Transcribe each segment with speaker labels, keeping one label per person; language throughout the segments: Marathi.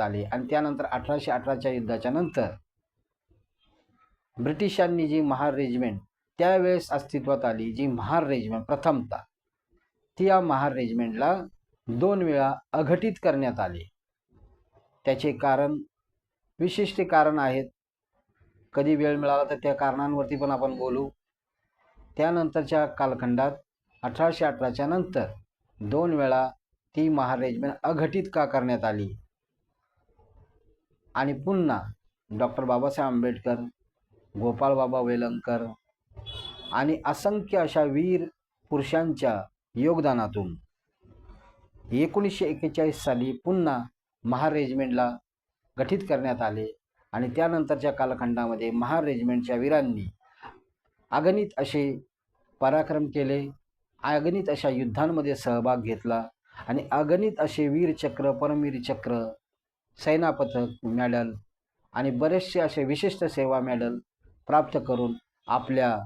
Speaker 1: आले. आणि त्यानंतर अठराशे अठराच्या युद्धाच्या नंतर ब्रिटिशांनी जी महार रेजिमेंट त्यावेळेस अस्तित्वात आली जी महार रेजिमेंट प्रथमता ती या महार रेजिमेंटला दोन वेळा अघटित करण्यात आले. त्याचे कारण विशिष्ट कारण आहेत. कधी वेळ मिळाला तर त्या कारणांवरती पण आपण बोलू. त्यानंतरच्या कालखंडात अठराशे अठराच्या नंतर दोन वेळा ती महार रेजिमेंट अघटित का करण्यात आली? आणि पुन्हा डॉक्टर बाबासाहेब आंबेडकर गोपाळबाबा वेलंकर आणि असंख्य अशा वीर पुरुषांच्या योगदानातून एकोणीसशे एक्केचाळीस साली पुन्हा महार रेजिमेंटला गठीत करण्यात आले आणि त्यानंतरच्या कालखंडामध्ये महार रेजिमेंटच्या वीरांनी अगणित असे पराक्रम केले अगणित अशा युद्धांमध्ये सहभाग घेतला आणि अगणित असे वीरचक्र परमवीर चक्र सेनापथक मेडल आणि बरेचसे असे विशिष्ट सेवा मेडल प्राप्त करून आपल्या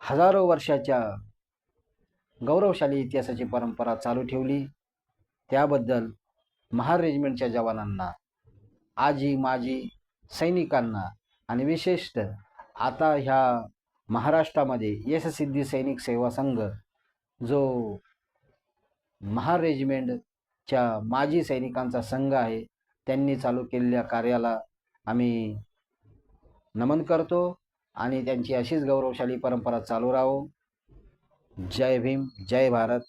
Speaker 1: हजारो वर्षाच्या गौरवशाली इतिहासाची परंपरा चालू ठेवली. त्याबद्दल महार रेजिमेंटच्या जवानांना आजी माजी सैनिकांना आणि विशेषतः आता ह्या महाराष्ट्रामध्ये यशसिद्धी सैनिक सेवा संघ जो महार रेजिमेंटच्या माजी सैनिकांचा संघ आहे त्यांनी चालू केलेल्या कार्याला आम्ही नमन करतो आणि त्यांची अशीच गौरवशाली परंपरा चालू राहो. जय भीम जय भारत.